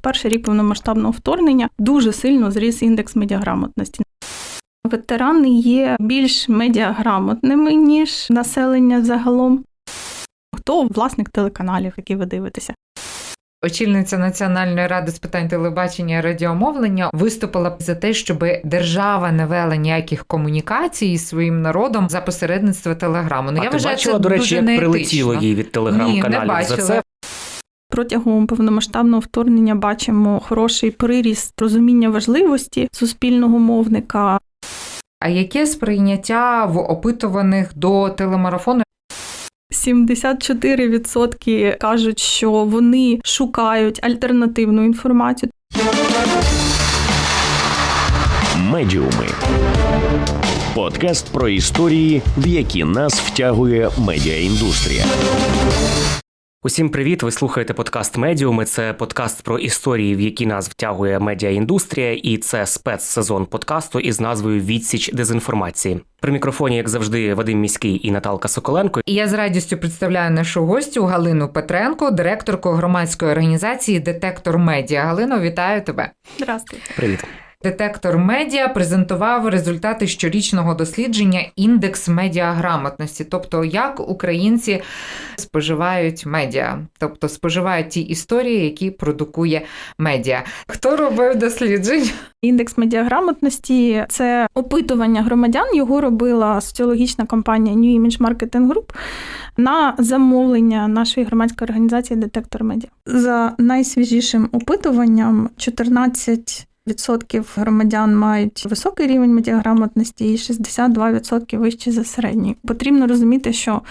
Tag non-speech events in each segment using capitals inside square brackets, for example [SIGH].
перший рік повномасштабного вторгнення дуже сильно зріс індекс медіаграмотності. Ветерани є більш медіаграмотними, ніж населення загалом. Хто власник телеканалів, які ви дивитеся? Очільниця Національної ради з питань телебачення і радіомовлення виступила за те, щоб держава не вела ніяких комунікацій зі своїм народом за посередництва телеграму. Ну а я ти вважаю, бачила, це до речі, дуже як неетично. прилетіло їй від телеграм-каналів не за це. Протягом повномасштабного вторгнення бачимо хороший приріст розуміння важливості суспільного мовника. А яке сприйняття в опитуваних до телемарафону? 74% кажуть, що вони шукають альтернативну інформацію. Медіуми. Подкаст про історії, в які нас втягує медіаіндустрія. Усім привіт! Ви слухаєте подкаст Медіуми. Це подкаст про історії, в які нас втягує медіаіндустрія, і це спецсезон подкасту із назвою Відсіч дезінформації. При мікрофоні, як завжди, Вадим Міський і Наталка Соколенко. І я з радістю представляю нашу гостю Галину Петренко, директорку громадської організації Детектор Медіа. Галино, вітаю тебе. Здравствуйте. Привіт. Детектор медіа презентував результати щорічного дослідження індекс медіаграмотності, тобто як українці споживають медіа, тобто споживають ті історії, які продукує медіа. Хто робив дослідження? Індекс медіаграмотності це опитування громадян. Його робила соціологічна компанія New Image Marketing Group на замовлення нашої громадської організації Детектор Медіа. За найсвіжішим опитуванням 14 Відсотків громадян мають високий рівень медіаграмотності і 62% вищий за середній. Потрібно розуміти, що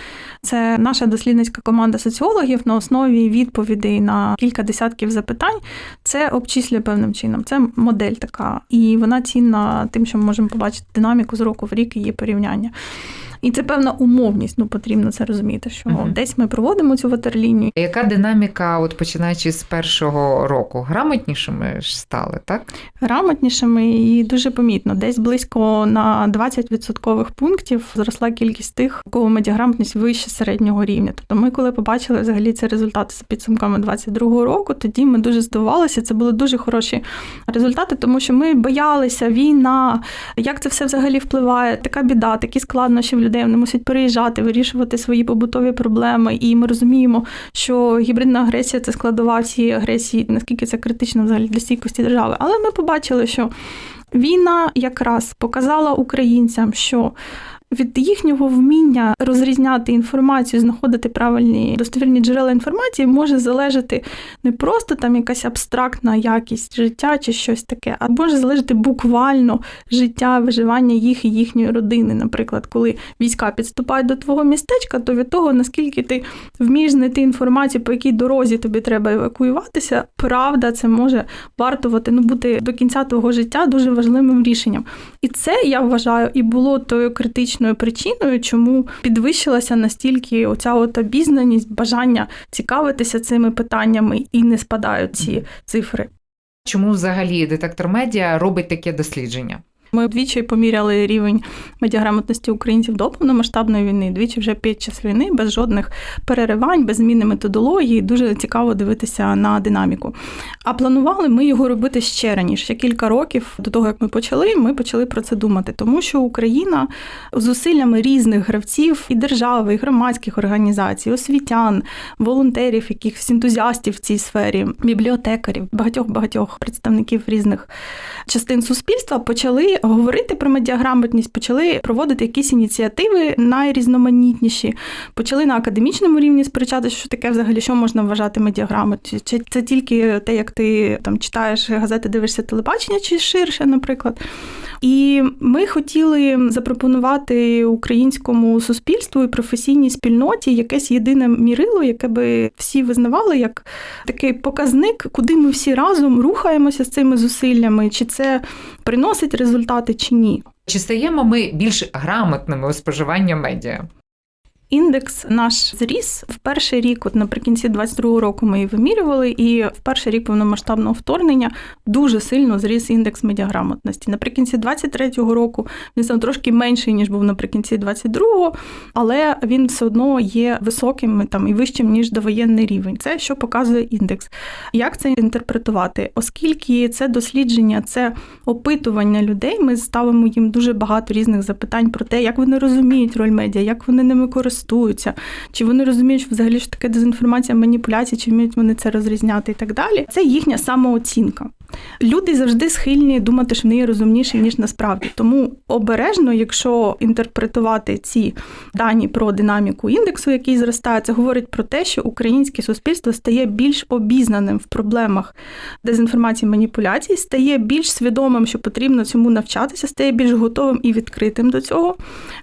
це наша дослідницька команда соціологів на основі відповідей на кілька десятків запитань. Це обчислює певним чином. Це модель така, і вона цінна тим, що ми можемо побачити динаміку з року в рік її порівняння. І це певна умовність, ну потрібно це розуміти, що Мгм. десь ми проводимо цю ватерлінію. Яка динаміка, от починаючи з першого року, грамотнішими ж стали, так? грамотнішими і дуже помітно. Десь близько на 20 відсоткових пунктів зросла кількість тих, у кого медіаграмотність вище середнього рівня. Тобто, ми, коли побачили взагалі ці результати за підсумками 22-го року, тоді ми дуже здивувалися. Це були дуже хороші результати, тому що ми боялися війна, як це все взагалі впливає. Така біда, такі складнощі в людей вони мусять переїжджати, вирішувати свої побутові проблеми. І ми розуміємо, що гібридна агресія це складова цієї агресії, наскільки це критично взагалі для стійкості держави. Але ми побачили, що війна якраз показала українцям, що від їхнього вміння розрізняти інформацію, знаходити правильні достовірні джерела інформації може залежати не просто там якась абстрактна якість життя чи щось таке, а може залежати буквально життя, виживання їх і їхньої родини. Наприклад, коли війська підступають до твого містечка, то від того, наскільки ти вмієш знайти інформацію, по якій дорозі тобі треба евакуюватися, правда, це може вартувати ну, бути до кінця твого життя дуже важливим рішенням. І це я вважаю і було тою критичною причиною, чому підвищилася настільки оця от обізнаність, бажання цікавитися цими питаннями і не спадають ці цифри. Чому взагалі детектор медіа робить таке дослідження? Ми двічі поміряли рівень медіаграмотності українців до повномасштабної війни, двічі вже під час війни, без жодних переривань, без зміни методології. Дуже цікаво дивитися на динаміку. А планували ми його робити ще раніше. Ще кілька років до того, як ми почали, ми почали про це думати, тому що Україна зусиллями різних гравців і держави, і громадських організацій, освітян, волонтерів, якихось ентузіастів в цій сфері, бібліотекарів, багатьох багатьох представників різних частин суспільства почали говорити про медіаграмотність, почали проводити якісь ініціативи найрізноманітніші, почали на академічному рівні сперечатися, що таке взагалі, що можна вважати медіаграмотністю. Чи це тільки те, як ти там читаєш газети, дивишся телебачення, чи ширше, наприклад. І ми хотіли запропонувати українському суспільству і професійній спільноті якесь єдине мірило, яке би всі визнавали як такий показник, куди ми всі разом рухаємося з цими зусиллями, чи це приносить результати, чи ні. Чи стаємо ми більш грамотними у споживанні медіа? Індекс наш зріс в перший рік, от наприкінці 22-го року ми її вимірювали, і в перший рік повномасштабного вторгнення дуже сильно зріс індекс медіаграмотності. Наприкінці 23-го року він став трошки менший, ніж був наприкінці 22-го, але він все одно є високим там і вищим, ніж довоєнний рівень. Це що показує індекс. Як це інтерпретувати? Оскільки це дослідження, це опитування людей, ми ставимо їм дуже багато різних запитань про те, як вони розуміють роль медіа, як вони ними користуються, чи вони розуміють що взагалі, що таке дезінформація, маніпуляція, чи вміють вони це розрізняти і так далі. Це їхня самооцінка. Люди завжди схильні думати, що вони є розумніші, ніж насправді. Тому обережно, якщо інтерпретувати ці дані про динаміку індексу, який зростає, це говорить про те, що українське суспільство стає більш обізнаним в проблемах дезінформації маніпуляцій, стає більш свідомим, що потрібно цьому навчатися, стає більш готовим і відкритим до цього.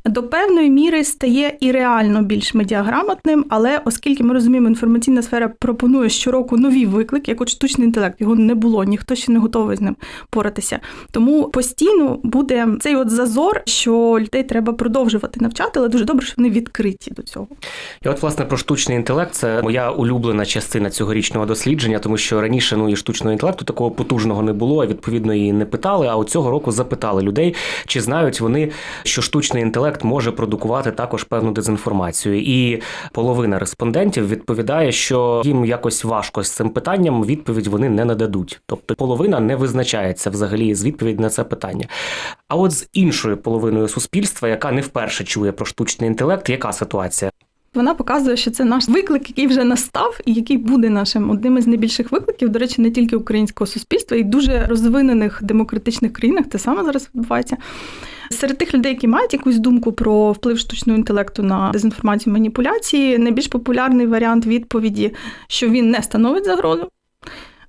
До певної міри стає і реально більш медіаграмотним, але оскільки ми розуміємо, інформаційна сфера пропонує щороку нові виклики, як от штучний інтелект, його не було, ніхто ще не готовий з ним поратися. Тому постійно буде цей от зазор, що людей треба продовжувати навчати, але дуже добре, що вони відкриті до цього. І от, власне, про штучний інтелект це моя улюблена частина цьогорічного дослідження, тому що раніше ну і штучного інтелекту такого потужного не було, і відповідно її не питали. А от цього року запитали людей, чи знають вони, що штучний інтелект може продукувати також певну дезінформацію. І половина респондентів відповідає, що їм якось важко з цим питанням. Відповідь вони не нададуть. Тобто половина не визначається взагалі з відповідь на це питання. А от з іншою половиною суспільства, яка не вперше чує про штучний інтелект, яка ситуація? Вона показує, що це наш виклик, який вже настав, і який буде нашим одним із найбільших викликів, до речі, не тільки українського суспільства, і дуже розвинених демократичних країнах те саме зараз відбувається. Серед тих людей, які мають якусь думку про вплив штучного інтелекту на дезінформацію маніпуляції, найбільш популярний варіант відповіді, що він не становить загрозу.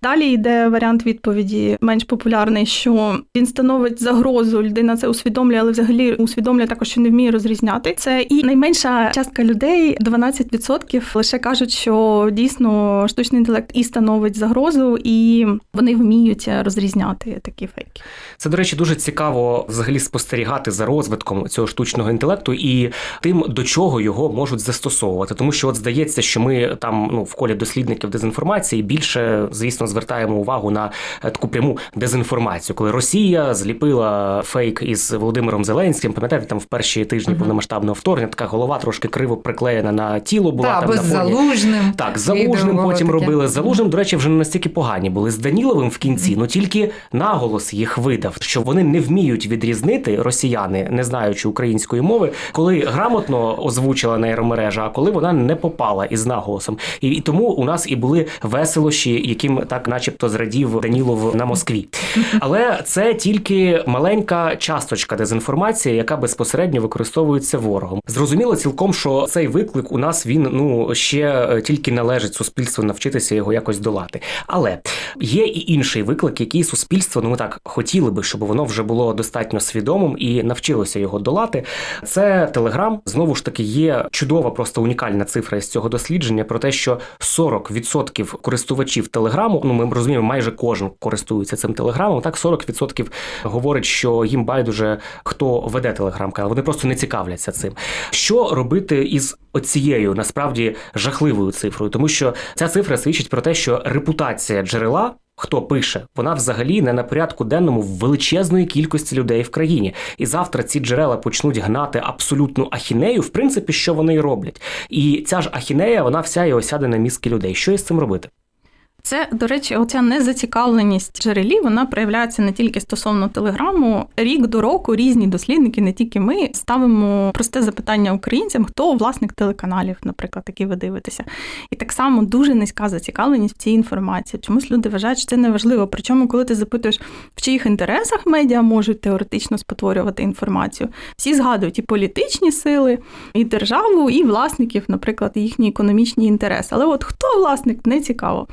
Далі йде варіант відповіді менш популярний, що він становить загрозу. Людина це усвідомлює, але взагалі усвідомлює також, що не вміє розрізняти це. І найменша частка людей, 12%, лише кажуть, що дійсно штучний інтелект і становить загрозу, і вони вміють розрізняти такі фейки. Це, до речі, дуже цікаво взагалі спостерігати за розвитком цього штучного інтелекту і тим, до чого його можуть застосовувати. Тому що, от здається, що ми там ну в колі дослідників дезінформації більше, звісно, звертаємо увагу на е, таку пряму дезінформацію, коли Росія зліпила фейк із Володимиром Зеленським. Пам'ятаєте, там в перші тижні Мгм. повномасштабного вторгнення така голова трошки криво приклеєна на тіло була Та, там на фоні. залужним. Так, залужним потім таке. робили. Залужним, до речі, вже не настільки погані були. З Даніловим в кінці, ну тільки наголос їх видав, що вони не вміють відрізнити росіяни, не знаючи української мови, коли грамотно озвучила нейромережа, а коли вона не попала із наголосом. І, і тому у нас і були веселощі, яким так, начебто, зрадів Данілов на Москві. Але це тільки маленька часточка дезінформації, яка безпосередньо використовується ворогом. Зрозуміло цілком, що цей виклик у нас він ну ще е, тільки належить суспільству навчитися його якось долати. Але є і інший виклик, який суспільство, ну ми так хотіли би, щоб воно вже було достатньо свідомим і навчилося його долати. Це Телеграм. Знову ж таки, є чудова, просто унікальна цифра із цього дослідження про те, що 40% користувачів Телеграму, ну ми розуміємо, майже кожен користується цим телеграмом. Так, 40% говорить, що їм байдуже хто веде телеграм-канал. Вони просто не цікавляться цим. Що робити із оцією насправді жахливою цифрою, тому що ця цифра свідчить про те, що репутація джерела. Хто пише, вона взагалі не на порядку денному в величезної кількості людей в країні. І завтра ці джерела почнуть гнати абсолютну ахінею, в принципі, що вони і роблять. І ця ж ахінея, вона вся і осяде на мізки людей. Що із цим робити? Це, до речі, оця незацікавленість джерелів вона проявляється не тільки стосовно телеграму. Рік до року різні дослідники, не тільки ми, ставимо просте запитання українцям, хто власник телеканалів, наприклад, які ви дивитеся. І так само дуже низька зацікавленість в цій інформації. Чомусь люди вважають, що це неважливо. Причому, коли ти запитуєш, в чиїх інтересах медіа можуть теоретично спотворювати інформацію, всі згадують і політичні сили, і державу, і власників, наприклад, їхні економічні інтереси. Але от хто власник, не цікаво.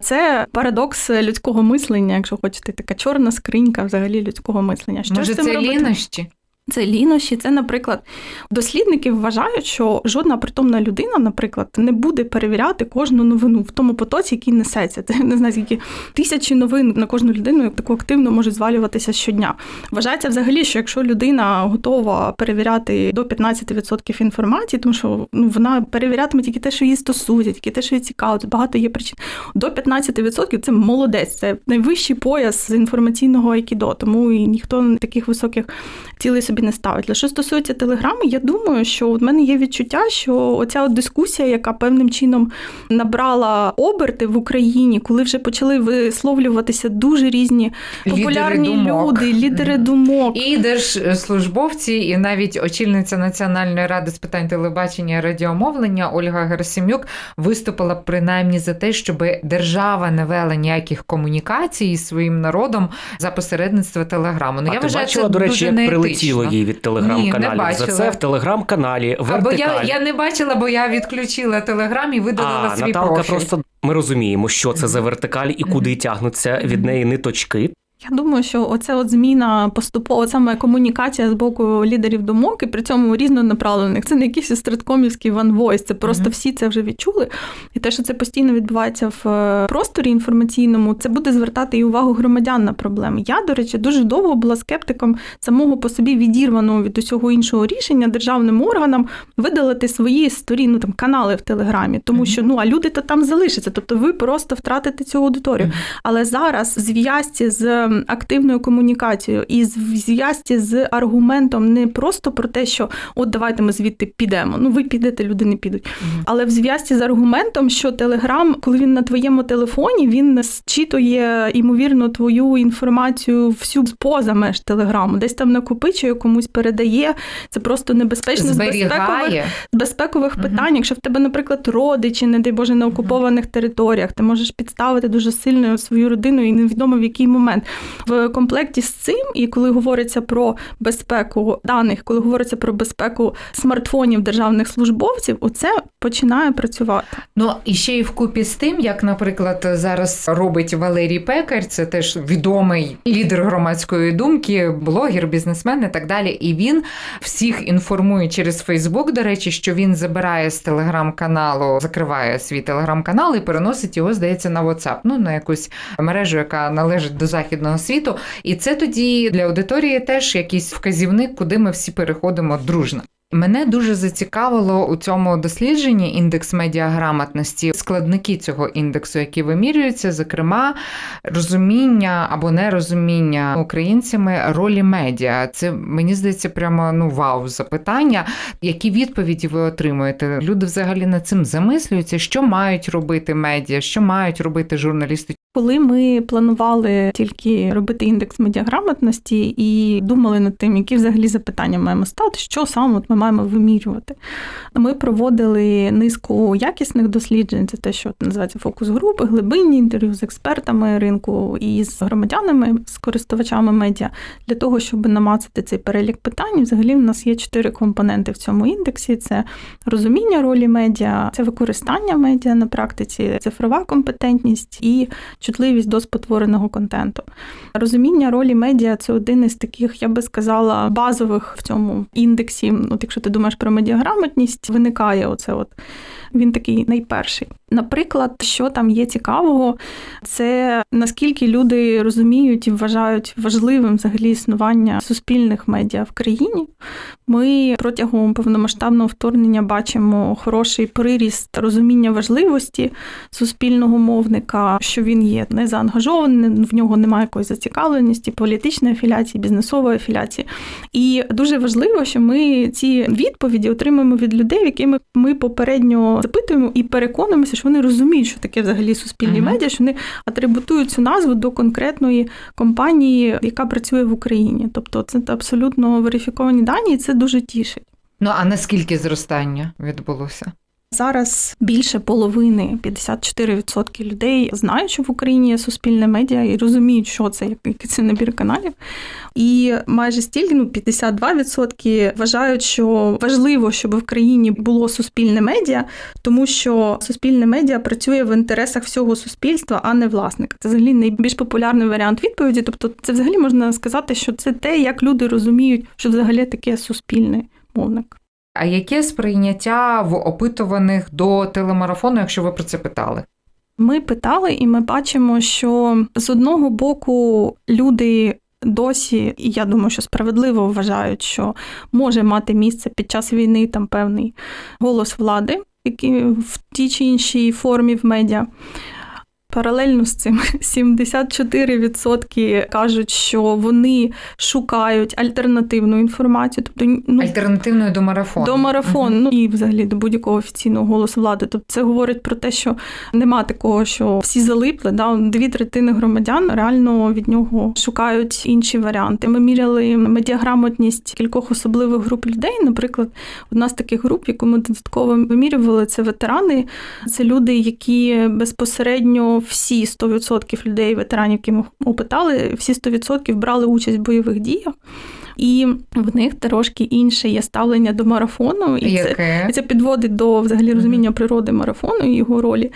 Це парадокс людського мислення, якщо хочете, така чорна скринька взагалі людського мислення. Що Може, ж цим це робити? лінощі? Це лінощі. Це, наприклад, дослідники вважають, що жодна притомна людина, наприклад, не буде перевіряти кожну новину в тому потоці, який несеться. Це не знаю, скільки тисячі новин на кожну людину як таку активно можуть звалюватися щодня. Вважається взагалі, що якщо людина готова перевіряти до 15% інформації, тому що ну вона перевірятиме тільки те, що її стосується, тільки те, що її цікаво. Тут багато є причин. До 15% це молодець, це найвищий пояс з інформаційного айкідо, тому і ніхто таких високих цілей собі не ставить. Але що стосується телеграми, я думаю, що в мене є відчуття, що оця от дискусія, яка певним чином набрала оберти в Україні, коли вже почали висловлюватися дуже різні популярні Лідери думок. люди, лідери думок. І держслужбовці, і навіть очільниця Національної ради з питань телебачення і радіомовлення Ольга Герасимюк виступила принаймні за те, щоб держава не вела ніяких комунікацій зі своїм народом за посередництва телеграму. Ну а я ти вважаю, бачила, це до речі, дуже як неетично. Прилетіло її від телеграм-каналів. За це в телеграм-каналі Або я, я не бачила, бо я відключила телеграм і видалила А, свій Наталка, профіль. просто ми розуміємо, що це за вертикаль і куди тягнуться від неї ниточки. Я думаю, що оце от зміна поступова саме комунікація з боку лідерів думок і при цьому різнонаправлених. Це не якийсь стриткомівський One Voice, це просто Мгм. всі це вже відчули. І те, що це постійно відбувається в е, просторі інформаційному, це буде звертати і увагу громадян на проблеми. Я, до речі, дуже довго була скептиком самого по собі відірваного від усього іншого рішення державним органам видалити свої сторін, ну там канали в Телеграмі, тому Мгм. що ну а люди то там залишаться. Тобто ви просто втратите цю аудиторію. Мгм. Але зараз зв'язці з активною комунікацією і в зв'язці з аргументом не просто про те, що от давайте ми звідти підемо. Ну ви підете, люди не підуть. Мгм. Але в зв'язці з аргументом, що Телеграм, коли він на твоєму телефоні, він зчитує ймовірно твою інформацію всю поза меж телеграму, десь там накопичує, комусь передає. Це просто небезпечно з безпекових зберігає. з безпекових Мгм. питань, якщо в тебе, наприклад, родичі, не дай Боже, на окупованих територіях, ти можеш підставити дуже сильно свою родину і невідомо в який момент. В комплекті з цим, і коли говориться про безпеку даних, коли говориться про безпеку смартфонів державних службовців, оце починає працювати. Ну і ще й вкупі з тим, як, наприклад, зараз робить Валерій Пекар, це теж відомий лідер громадської думки, блогер, бізнесмен і так далі. І він всіх інформує через Фейсбук, до речі, що він забирає з телеграм-каналу, закриває свій телеграм-канал і переносить його, здається, на WhatsApp, ну на якусь мережу, яка належить до західного світу. І це тоді для аудиторії теж якийсь вказівник, куди ми всі переходимо дружно. Мене дуже зацікавило у цьому дослідженні індекс медіаграмотності, складники цього індексу, які вимірюються, зокрема, розуміння або нерозуміння українцями ролі медіа. Це мені здається, прямо ну вау запитання. Які відповіді ви отримуєте? Люди взагалі над цим замислюються, що мають робити медіа, що мають робити журналісти. Коли ми планували тільки робити індекс медіаграмотності і думали над тим, які взагалі запитання маємо ставити, що саме ми маємо вимірювати. Ми проводили низку якісних досліджень, це те, що називається фокус групи, глибинні інтерв'ю з експертами ринку і з громадянами, з користувачами медіа, для того, щоб намацати цей перелік питань. Взагалі, в нас є чотири компоненти в цьому індексі: це розуміння ролі медіа, це використання медіа на практиці, цифрова компетентність і чутливість до спотвореного контенту. Розуміння ролі медіа це один із таких, я би сказала, базових в цьому індексі. От якщо ти думаєш про медіаграмотність, виникає оце от. Він такий найперший. Наприклад, що там є цікавого, це наскільки люди розуміють і вважають важливим взагалі існування суспільних медіа в країні. Ми протягом повномасштабного вторгнення бачимо хороший приріст розуміння важливості суспільного мовника, що він є незаангажованим, в нього немає якоїсь зацікавленості, політичної афіляції, бізнесової афіляції. І дуже важливо, що ми ці відповіді отримуємо від людей, якими ми попередньо запитуємо і переконуємося, що вони розуміють, що таке взагалі суспільні медіа, що вони атрибутують цю назву до конкретної компанії, яка працює в Україні. Тобто це абсолютно верифіковані дані, і це дуже тішить. Ну а наскільки зростання відбулося? Зараз більше половини, 54% людей знають, що в Україні є суспільне медіа і розуміють, що це, який це набір каналів. І майже стільки, ну 52% вважають, що важливо, щоб в країні було суспільне медіа, тому що суспільне медіа працює в інтересах всього суспільства, а не власника. Це взагалі найбільш популярний варіант відповіді. Тобто, це взагалі можна сказати, що це те, як люди розуміють, що взагалі таке суспільний мовник. А яке сприйняття в опитуваних до телемарафону, якщо ви про це питали? Ми питали, і ми бачимо, що з одного боку люди досі, і я думаю, що справедливо вважають, що може мати місце під час війни там певний голос влади, який в тій чи іншій формі в медіа. Паралельно з цим [LAUGHS] 74% кажуть, що вони шукають альтернативну інформацію, тобто ну, Альтернативною до марафону. до марафону, ну і взагалі до будь-якого офіційного голосу влади. Тобто це говорить про те, що нема такого, що всі залипли. Да? Дві третини громадян реально від нього шукають інші варіанти. Ми міряли медіаграмотність кількох особливих груп людей. Наприклад, одна з таких груп, яку ми додатково вимірювали, це ветерани. Це люди, які безпосередньо всі 100% людей, ветеранів, які ми опитали, всі 100% брали участь в бойових діях. І в них трошки інше є ставлення до марафону, і це, і це підводить до взагалі розуміння природи марафону і його ролі.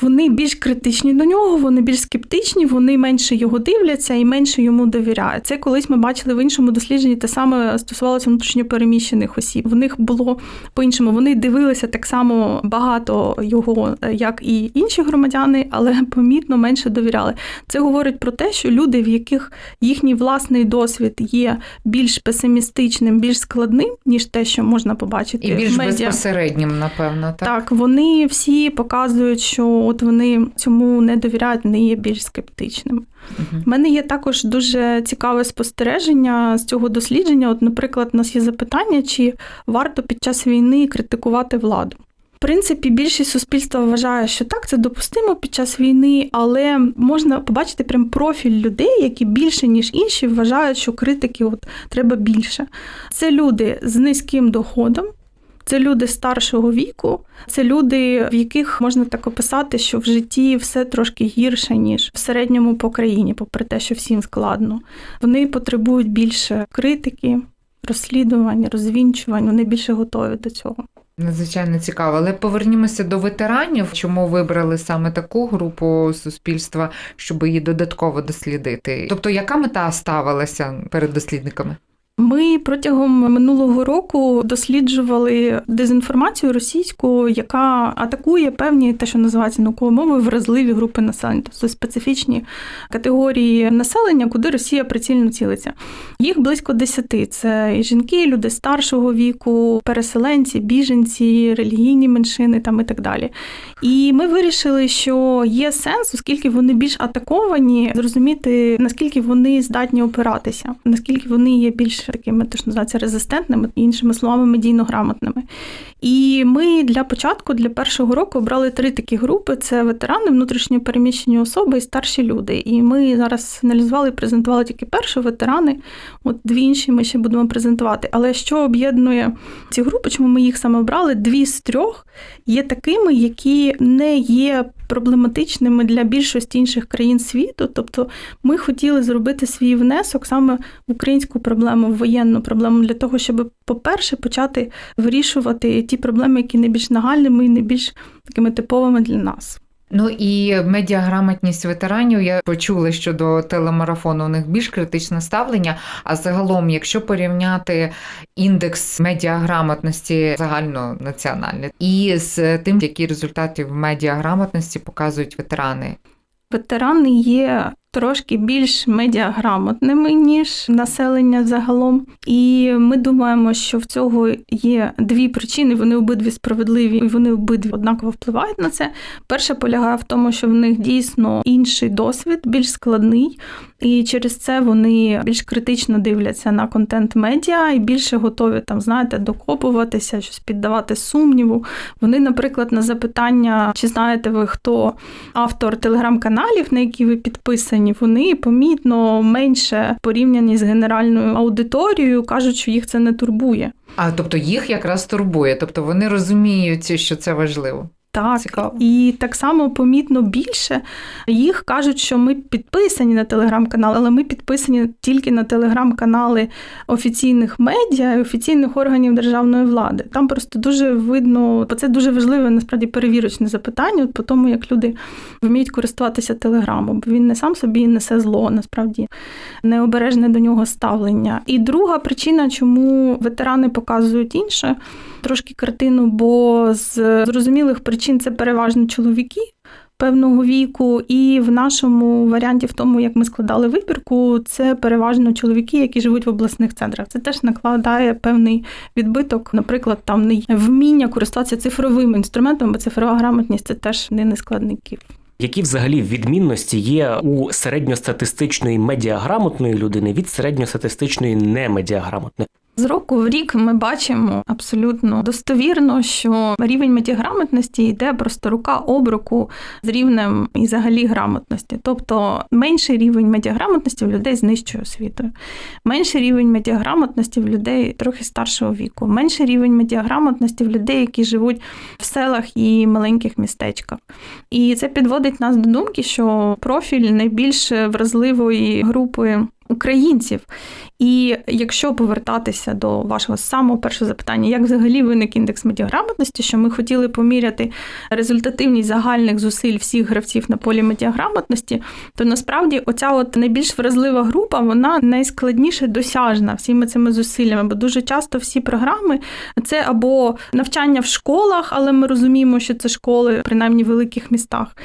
Вони більш критичні до нього, вони більш скептичні, вони менше його дивляться і менше йому довіряють. Це колись ми бачили в іншому дослідженні, те саме стосувалося внутрішньопереміщених осіб. В них було по-іншому. Вони дивилися так само багато його, як і інші громадяни, але помітно менше довіряли. Це говорить про те, що люди, в яких їхній власний досвід є більш песимістичним, більш складним, ніж те, що можна побачити І більш в медіа. безпосереднім, напевно, так? Так, вони всі показують, що от вони цьому не довіряють, вони є більш скептичними. У мене є також дуже цікаве спостереження з цього дослідження. От, наприклад, у нас є запитання, чи варто під час війни критикувати владу. В принципі, більшість суспільства вважає, що так, це допустимо під час війни, але можна побачити прям профіль людей, які більше ніж інші вважають, що критики от треба більше. Це люди з низьким доходом. Це люди старшого віку, це люди, в яких можна так описати, що в житті все трошки гірше, ніж в середньому по країні, попри те, що всім складно. Вони потребують більше критики, розслідувань, розвінчувань, вони більше готові до цього. Надзвичайно цікаво. Але повернімося до ветеранів. Чому вибрали саме таку групу суспільства, щоб її додатково дослідити? Тобто, яка мета ставилася перед дослідниками? Ми протягом минулого року досліджували дезінформацію російську, яка атакує певні те, що називається науковою мовою, вразливі групи населення, тобто специфічні категорії населення, куди Росія прицільно цілиться. Їх близько десяти. Це і жінки, люди старшого віку, переселенці, біженці, релігійні меншини там і так далі. І ми вирішили, що є сенс, оскільки вони більш атаковані, зрозуміти наскільки вони здатні опиратися, наскільки вони є більш такими, то що називається резистентними, іншими словами, медійно грамотними. І ми для початку, для першого року обрали три такі групи: це ветерани, внутрішньо переміщені особи і старші люди. І ми зараз аналізували і презентували тільки першу ветерани. От дві інші ми ще будемо презентувати. Але що об'єднує ці групи? Чому ми їх саме обрали? Дві з трьох є такими, які не є проблематичними для більшості інших країн світу. Тобто ми хотіли зробити свій внесок саме в українську проблему, в воєнну проблему, для того, щоб, по-перше, почати вирішувати ті проблеми, які найбільш нагальними і найбільш такими типовими для нас. Ну і медіаграмотність ветеранів. Я почула, що до телемарафону у них більш критичне ставлення. А загалом, якщо порівняти індекс медіаграмотності загальнонаціональний і з тим, які результати в медіаграмотності показують ветерани. Ветерани є трошки більш медіаграмотними, ніж населення загалом. І ми думаємо, що в цього є дві причини. Вони обидві справедливі, і вони обидві однаково впливають на це. Перша полягає в тому, що в них дійсно інший досвід, більш складний. І через це вони більш критично дивляться на контент медіа і більше готові там, знаєте, докопуватися, щось піддавати сумніву. Вони, наприклад, на запитання, чи знаєте ви, хто автор телеграм-каналів, на які ви підписані, вони помітно менше порівняні з генеральною аудиторією, кажуть, що їх це не турбує. А тобто їх якраз турбує, тобто вони розуміють, що це важливо. Так, Цікаво. і так само помітно більше їх кажуть, що ми підписані на телеграм-канал, але ми підписані тільки на телеграм-канали офіційних медіа і офіційних органів державної влади. Там просто дуже видно, бо це дуже важливе насправді перевірочне запитання, от по тому, як люди вміють користуватися телеграмом, бо він не сам собі несе зло, насправді необережне до нього ставлення. І друга причина, чому ветерани показують інше трошки картину, бо з зрозумілих причин це переважно чоловіки. Певного віку, і в нашому варіанті, в тому, як ми складали вибірку, це переважно чоловіки, які живуть в обласних центрах. Це теж накладає певний відбиток, наприклад, там не вміння користуватися цифровими інструментами, бо цифрова грамотність це теж не нескладників. Які взагалі відмінності є у середньостатистичної медіаграмотної людини від середньостатистичної немедіаграмотної? З року в рік ми бачимо абсолютно достовірно, що рівень медіаграмотності йде просто рука об руку з рівнем і взагалі грамотності. Тобто менший рівень медіаграмотності в людей з нижчою освітою, менший рівень медіаграмотності в людей трохи старшого віку, менший рівень медіаграмотності в людей, які живуть в селах і маленьких містечках. І це підводить нас до думки, що профіль найбільш вразливої групи українців. І якщо повертатися до вашого самого першого запитання, як взагалі виник індекс медіаграмотності, що ми хотіли поміряти результативність загальних зусиль всіх гравців на полі медіаграмотності, то насправді оця от найбільш вразлива група, вона найскладніше досяжна всіми цими зусиллями, бо дуже часто всі програми це або навчання в школах, але ми розуміємо, що це школи, принаймні в великих містах.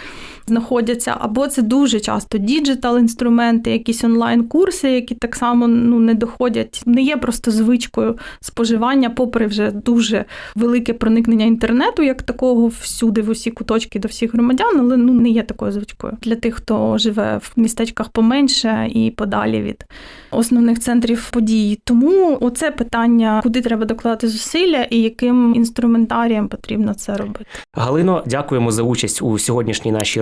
Знаходяться, або це дуже часто діджитал інструменти, якісь онлайн-курси, які так само ну не доходять, не є просто звичкою споживання, попри вже дуже велике проникнення інтернету, як такого всюди, в усі куточки до всіх громадян, але ну не є такою звичкою для тих, хто живе в містечках поменше і подалі від основних центрів подій. Тому оце питання, куди треба докладати зусилля і яким інструментарієм потрібно це робити. Галино, дякуємо за участь у сьогоднішній нашій